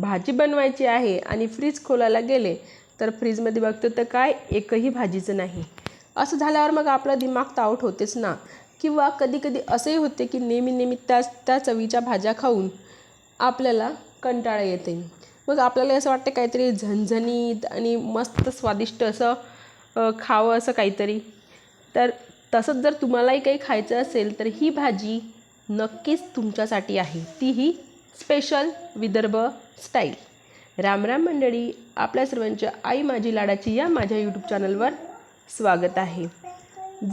भाजी बनवायची आहे आणि फ्रीज खोलायला गेले तर फ्रीजमध्ये बघतो तर काय? एकही भाजीचं नाही. असं झाल्यावर मग आपला दिमाग तर आऊट होतेच ना. किंवा कधी कधी असंही होते की नेहमी नेहमी त्याच त्या चवीच्या भाज्या खाऊन आपल्याला कंटाळा येते. मग आपल्याला असं वाटतं काहीतरी झणझणीत आणि मस्त स्वादिष्ट असं खावं असं काहीतरी. तर तसंच जर तुम्हालाही काही खायचं असेल तर ही भाजी नक्कीच तुमच्यासाठी आहे. तीही स्पेशल विदर्भ स्टाईल. राम राम मंडळी आपल्या सर्वांच्या आई माझी लाडाची या माझ्या यूट्यूब चॅनलवर स्वागत आहे.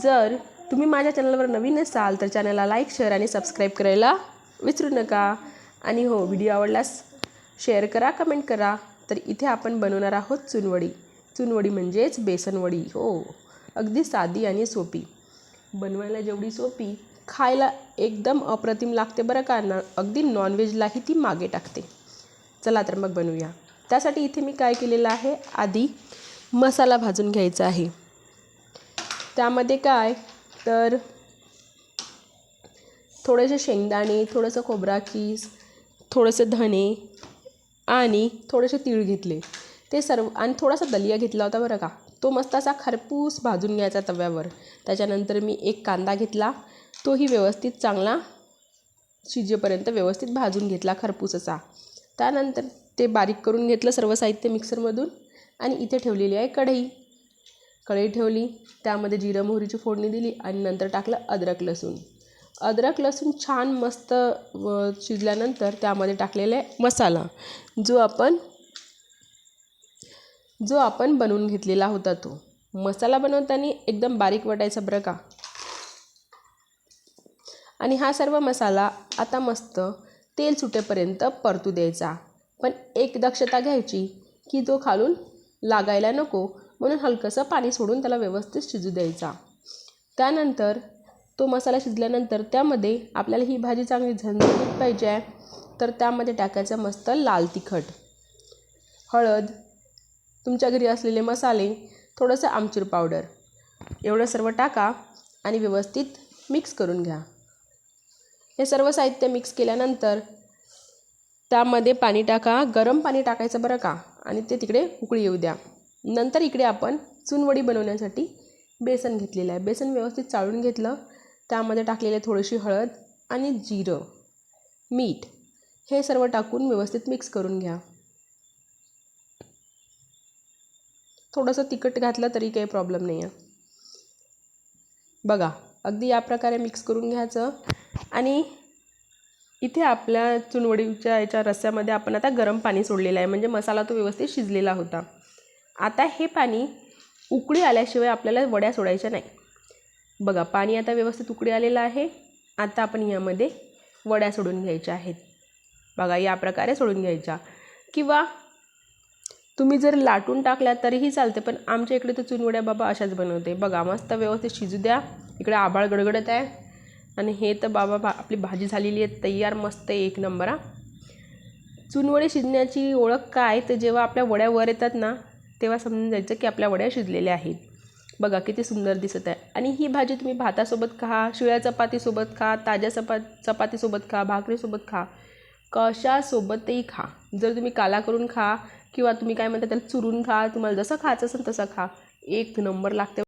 जर तुम्ही माझ्या चॅनलवर नवीन असाल तर चॅनलला लाईक शेअर आणि सबस्क्राईब करायला विसरू नका. आणि हो व्हिडिओ आवडल्यास शेअर करा कमेंट करा. तर इथे आपण बनवणार आहोत चुनवडी. चुनवडी म्हणजेच बेसनवडी. हो अगदी साधी आणि सोपी. बनवायला जेवढी सोपी खायला एकदम अप्रतिम लागते बरं का ना? अगदी नॉनव्हेजलाही ती मागे टाकते. चला तर मग बनवूया. त्यासाठी इथे मी काय केलेलं आहे? आधी मसाला भाजून घ्यायचा आहे. त्यामध्ये काय? तर थोडेसे शेंगदाणे थोडंसं खोबरा कीस थोडंसं धणे आणि थोडेसे तीळ घेतले. ते सर्व आणि थोडासा दलिया घेतला होता बरं का. तो मस्त असा खरपूस भाजून घ्यायचा तव्यावर. त्याच्यानंतर मी एक कांदा घेतला. तोही व्यवस्थित चांगला शिजेपर्यंत व्यवस्थित भाजून घेतला खरपूस असा. त्यानंतर ते बारीक करून घेतलं सर्व साहित्य मिक्सरमधून आणि इथे ठेवलेली आहे कढई. कढई ठेवली त्यामध्ये जिरं मोहरीची फोडणी दिली आणि नंतर टाकलं अद्रक लसूण. अद्रक लसूण छान मस्त व शिजल्यानंतर त्यामध्ये टाकलेला आहे मसाला जो आपण जो आपण बनवून घेतलेला होता तो. मसाला बनवताना एकदम बारीक वाटायचा बरं का? आणि हा सर्व मसाला आता मस्त तेल सुटेपर्यंत परतू द्यायचा. पण एक दक्षता घ्यायची की तो खालून लागायला नको म्हणून हलकंसं पाणी सोडून त्याला व्यवस्थित शिजू द्यायचा. त्यानंतर तो मसाला शिजल्यानंतर त्यामध्ये आपल्याला ही भाजी चांगली झणझणीत पाहिजे आहे तर त्यामध्ये टाकायचं मस्त लाल तिखट हळद तुमच्या घरी असलेले मसाले थोडंसं आमचूर पावडर. एवढं सर्व टाका आणि व्यवस्थित मिक्स करून घ्या. हे सर्व साहित्य मिक्स केल्यानंतर त्यामध्ये पाणी टाका गरम पाणी टाकायचं बरं का? आणि ते तिकडे उकळी येऊ द्या. नंतर इकडे आपण चुनवडी बनवण्यासाठी बेसन घेतलेलं आहे. बेसन व्यवस्थित चाळून घेतलं. त्यामध्ये टाकलेले थोडीशी हळद आणि जिरं मीठ हे सर्व टाकून व्यवस्थित मिक्स करून घ्या. थोडंसं तिखट घातलं तरी काही प्रॉब्लेम नाही आहे बघा. अगदी या प्रकारे मिक्स करून घ्यायचं. आणि इथे आपल्या चुनवडीच्या याच्या रस्स्यामध्ये आपण आता गरम पाणी सोडलेलं आहे. म्हणजे मसाला तो व्यवस्थित शिजलेला होता. आता हे पाणी उकळी आल्याशिवाय आपल्याला वड्या सोडायच्या नाही. बघा पाणी आता व्यवस्थित उकळी आलेलं आहे. आता आपण यामध्ये वड्या सोडून घ्यायच्या आहेत. बघा या प्रकारे सोडून घ्यायच्या. किंवा तुम्ही जर लाटून टाकल्या तरीही चालते पण आमच्या इकडे तर चुनवड्या बाबा अशाच बनवते. बघा मस्त व्यवस्थित शिजू द्या. इकडे आभाळ गडगडत आहे. आणि हे तर बाबा भा आपली भाजी झालेली आहे तयार मस्त एक नंबर हा. चुनवडे शिजण्याची ओळख काय? तर जेव्हा आपल्या वड्या वर येतात ना तेव्हा समजून जायचं की आपल्या वड्या शिजलेल्या आहेत. बघा किती सुंदर दिसत आहे. आणि ही भाजी तुम्ही भातासोबत खा शिळ्या चपातीसोबत खा ताज्या चपा चपातीसोबत खा भाकरीसोबत खा कशासोबतही खा. जर तुम्ही काला करून खा किंवा तुम्ही काय म्हणता त्याला चुरून खा तुम्हाला जसं खायचं असेल तसं खा. एक नंबर लागते.